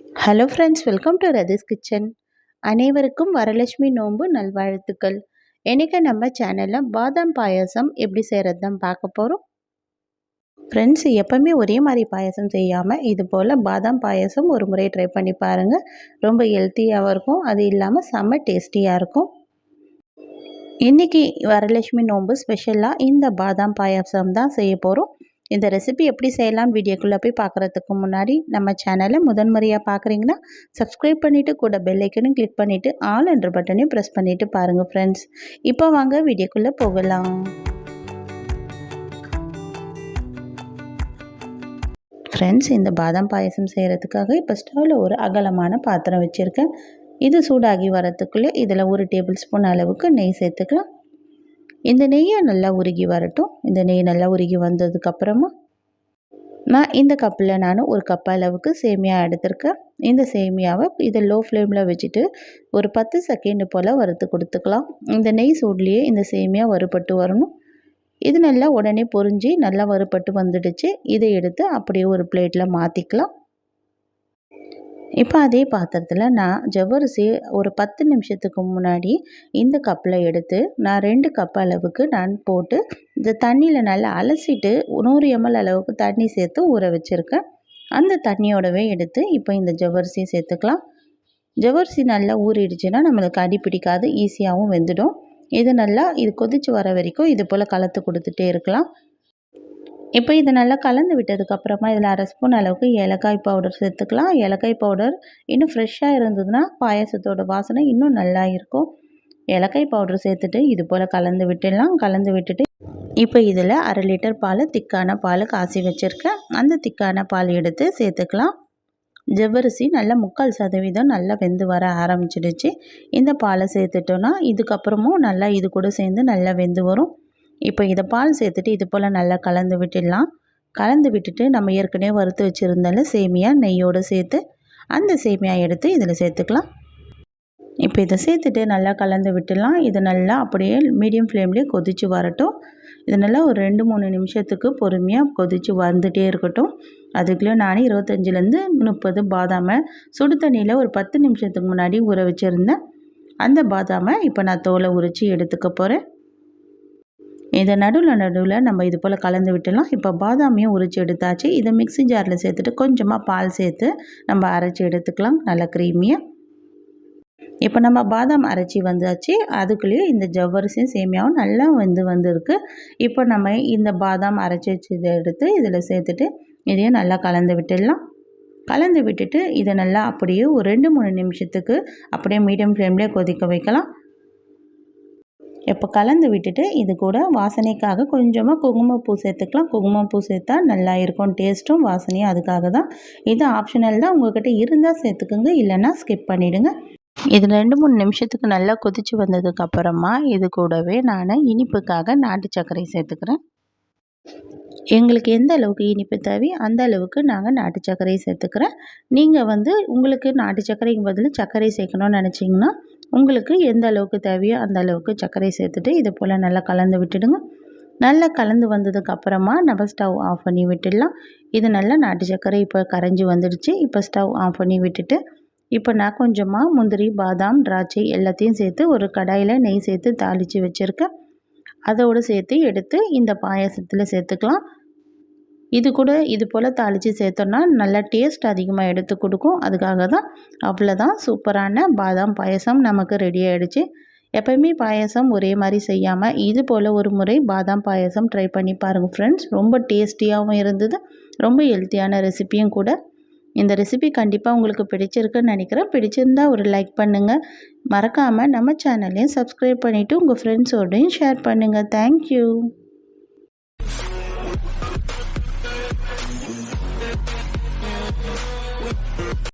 Hello friends welcome to Rathi's kitchen அனைவருக்கும் வரலட்சுமி நோன்பு நல்வாழ்த்துக்கள். இன்றைக்கி நம்ம சேனலில் பாதாம் பாயாசம் எப்படி செய்கிறது தான் பார்க்க போகிறோம் ஃப்ரெண்ட்ஸ் எப்போவுமே ஒரே மாதிரி பாயசம் செய்யாமல் இது போல் பாதாம் பாயசம் ஒரு முறை ட்ரை பண்ணி பாருங்கள் ரொம்ப ஹெல்த்தியாகவும் இருக்கும். அது இல்லாமல் செம்ம டேஸ்டியாக இருக்கும். இன்றைக்கி வரலட்சுமி நோன்பு ஸ்பெஷலாக இந்த பாதாம் பாயாசம் தான் செய்ய போகிறோம் இந்த ரெசிபி எப்படி செய்யலாம் வீடியோக்குள்ளே போய் பார்க்குறதுக்கு முன்னாடி நம்ம சேனலை முதன்முறையாக பார்க்குறீங்கன்னா சப்ஸ்கிரைப் பண்ணிவிட்டு கூட பெல்லைக்கனும் கிளிக் பண்ணிவிட்டு ஆல் என்ற பட்டனையும் ப்ரெஸ் பண்ணிவிட்டு பாருங்கள் ஃப்ரெண்ட்ஸ் இப்போ வாங்க வீடியோக்குள்ளே போகலாம். ஃப்ரெண்ட்ஸ் இந்த பாதாம் பாயசம் செய்கிறதுக்காக இப்போ ஸ்டவ்வில் ஒரு அகலமான பாத்திரம் வச்சுருக்கேன். இது சூடாகி வரத்துக்குள்ளே இதில் ஒரு டேபிள் ஸ்பூன் அளவுக்கு நெய் சேர்த்துக்கலாம். இந்த நெய்யை நல்லா உருகி வரட்டும். இந்த நெய் நல்லா உருகி வந்ததுக்கப்புறமா நான் இந்த கப்பில் நான் ஒரு கப் அளவுக்கு சேமியா எடுத்திருக்கேன். இந்த சேமியாவை இதை லோ ஃப்ளேமில் வச்சுட்டு ஒரு பத்து செகண்ட் போல் வறுத்து கொடுத்துக்கலாம். இந்த நெய் சூட்லேயே இந்த சேமியா வறுபட்டு வரணும். இது நல்லா உடனே பொறிஞ்சி நல்லா வறுபட்டு வந்துடுச்சு. இதை எடுத்து அப்படியே ஒரு பிளேட்டில் மாற்றிக்கலாம் இப்போ அதே பாத்திரத்தில் நான் ஜவ்வரிசி ஒரு பத்து நிமிஷத்துக்கு முன்னாடி இந்த கப்பில் எடுத்து நான் ரெண்டு கப் அளவுக்கு நான் போட்டு இந்த தண்ணியில் நல்லா அலசிட்டு நூறு எம்எல் அளவுக்கு தண்ணி சேர்த்து ஊற வச்சுருக்கேன். அந்த தண்ணியோடவே எடுத்து இப்போ இந்த ஜவ்வரிசியை சேர்த்துக்கலாம். ஜவ்வரிசி நல்லா ஊறிடுச்சுன்னா நம்மளுக்கு அடி பிடிக்காது ஈஸியாகவும் வெந்துடும். இது நல்லா இது கொதித்து வர வரைக்கும் இது போல் கலத்து கொடுத்துட்டே இருக்கலாம். இப்போ இது நல்லா கலந்து விட்டதுக்கப்புறமா இதில் அரை ஸ்பூன் அளவுக்கு ஏலக்காய் பவுடர் சேர்த்துக்கலாம். ஏலக்காய் பவுடர் இன்னும் ஃப்ரெஷ்ஷாக இருந்ததுன்னா பாயசத்தோட வாசனை இன்னும் நல்லா இருக்கும். ஏலக்காய் பவுடர் சேர்த்துட்டு இது போல் கலந்து விட்டுடலாம். கலந்து விட்டுட்டு இப்போ இதில் அரை லிட்டர் பால் திக்கான பால் காசி வச்சுருக்கேன். அந்த திக்கான பால் எடுத்து சேர்த்துக்கலாம். ஜவ்வரிசி நல்லா முக்கால் சதவீதம் நல்லா வெந்து வர ஆரம்பிச்சிடுச்சு. இந்த பாலை சேர்த்துட்டோன்னா இதுக்கப்புறமும் நல்லா இது கூட சேர்ந்து நல்லா வெந்து வரும். இப்போ இதை பால் சேர்த்துட்டு இது போல் நல்லா கலந்து விட்டுடலாம். கலந்து விட்டுட்டு நம்ம ஏற்கனவே வறுத்து வச்சுருந்தால சேமியா நெய்யோடு சேர்த்து அந்த சேமியா எடுத்து இதில் சேர்த்துக்கலாம். இப்போ இதை சேர்த்துட்டு நல்லா கலந்து விட்டுடலாம். இது நல்லா அப்படியே மீடியம் ஃப்ளேம்லேயே கொதித்து வரட்டும். இது நல்லா ஒரு ரெண்டு மூணு நிமிஷத்துக்கு பொறுமையாக கொதித்து வந்துகிட்டே இருக்கட்டும். அதுக்குள்ளே நான் இருபத்தஞ்சிலேருந்து முப்பது பாதாமை சுடு தண்ணியில் ஒரு பத்து நிமிஷத்துக்கு முன்னாடி ஊற வச்சுருந்தேன். அந்த பாதாமை இப்போ நான் தோலை உரித்து எடுத்துக்க போகிறேன். இதை நடுவில் நடுவில் நம்ம இது போல் கலந்து விட்டுலாம். இப்போ பாதாமியும் உரித்து எடுத்தாச்சு. இதை மிக்சி ஜாரில் சேர்த்துட்டு கொஞ்சமாக பால் சேர்த்து நம்ம அரைச்சி எடுத்துக்கலாம். நல்லா க்ரீமியாக இப்போ நம்ம பாதாம் அரைச்சி வந்தாச்சு. அதுக்குள்ளேயே இந்த ஜவ்வரிசியும் சேமியாவும் நல்லா வந்து வந்திருக்கு. இப்போ நம்ம இந்த பாதாம் அரைச்சி வச்சதை எடுத்து இதில் சேர்த்துட்டு இதையும் நல்லா கலந்து விட்டுடலாம். கலந்து விட்டுட்டு இதை நல்லா அப்படியே ஒரு ரெண்டு மூணு நிமிஷத்துக்கு அப்படியே மீடியம் ஃப்ளேம்லேயே கொதிக்க வைக்கலாம். இப்போ கலந்து விட்டுட்டு இது கூட வாசனைக்காக கொஞ்சமாக குங்குமப்பூ சேர்த்துக்கலாம். குங்குமப்பூ சேர்த்தா நல்லா இருக்கும். டேஸ்ட்டும் வாசனையும் அதுக்காக தான். இது ஆப்ஷனல் தான். உங்கள்கிட்ட இருந்தால் சேர்த்துக்குங்க. இல்லைன்னா ஸ்கிப் பண்ணிவிடுங்க இது ரெண்டு மூணு நிமிஷத்துக்கு நல்லா கொதித்து வந்ததுக்கப்புறமா இது கூடவே நான் இனிப்புக்காக நாட்டு சர்க்கரை சேர்த்துக்கிறேன். எங்களுக்கு எந்த அளவுக்கு இனிப்பு தேவையோ அந்த அளவுக்கு நாங்கள் நாட்டு சர்க்கரை சேர்த்துக்கிறேன். நீங்கள் வந்து உங்களுக்கு நாட்டு சர்க்கரைக்கு பதில் சர்க்கரை சேர்க்கணும்னு நினச்சிங்கன்னா உங்களுக்கு எந்த அளவுக்கு தேவையோ அந்த அளவுக்கு சர்க்கரை சேர்த்துட்டு இது போல் நல்லா கலந்து விட்டுடுங்க. நல்லா கலந்து வந்ததுக்கு அப்புறமா நம்ம ஸ்டவ் ஆஃப் பண்ணி விட்டுடலாம். இது நல்லா நாட்டு சர்க்கரை இப்போ கரைஞ்சி வந்துடுச்சு. இப்போ ஸ்டவ் ஆஃப் பண்ணி விட்டுட்டு இப்போ நான் கொஞ்சமாக முந்திரி பாதாம் திராட்சை எல்லாத்தையும் சேர்த்து ஒரு கடாயில் நெய் சேர்த்து தாளித்து வச்சுருக்கேன். அதோடு சேர்த்து எடுத்து இந்த பாயசத்தில் சேர்த்துக்கலாம். இது கூட இது போல் தாளித்து சேர்த்தோன்னா நல்லா டேஸ்ட் அதிகமாக எடுத்து கொடுக்கும். அதுக்காக தான் அவ்வளோதான் சூப்பரான பாதாம் பாயசம் நமக்கு ரெடி ஆகிடுச்சு எப்போயுமே பாயசம் ஒரே மாதிரி செய்யாமல் இது போல் ஒரு முறை பாதாம் பாயசம் ட்ரை பண்ணி பாருங்கள் ஃப்ரெண்ட்ஸ் ரொம்ப டேஸ்டியாகவும் இருந்தது. ரொம்ப ஹெல்த்தியான ரெசிப்பியும் கூட. இந்த ரெசிபி கண்டிப்பாக உங்களுக்கு பிடிச்சிருக்குன்னு நினைக்கிறேன். பிடிச்சிருந்தா ஒரு லைக் பண்ணுங்கள் மறக்காமல் நம்ம சேனலையும் சப்ஸ்கிரைப் பண்ணிவிட்டு உங்கள் ஃப்ரெண்ட்ஸோடையும் ஷேர் பண்ணுங்கள் தேங்க்யூ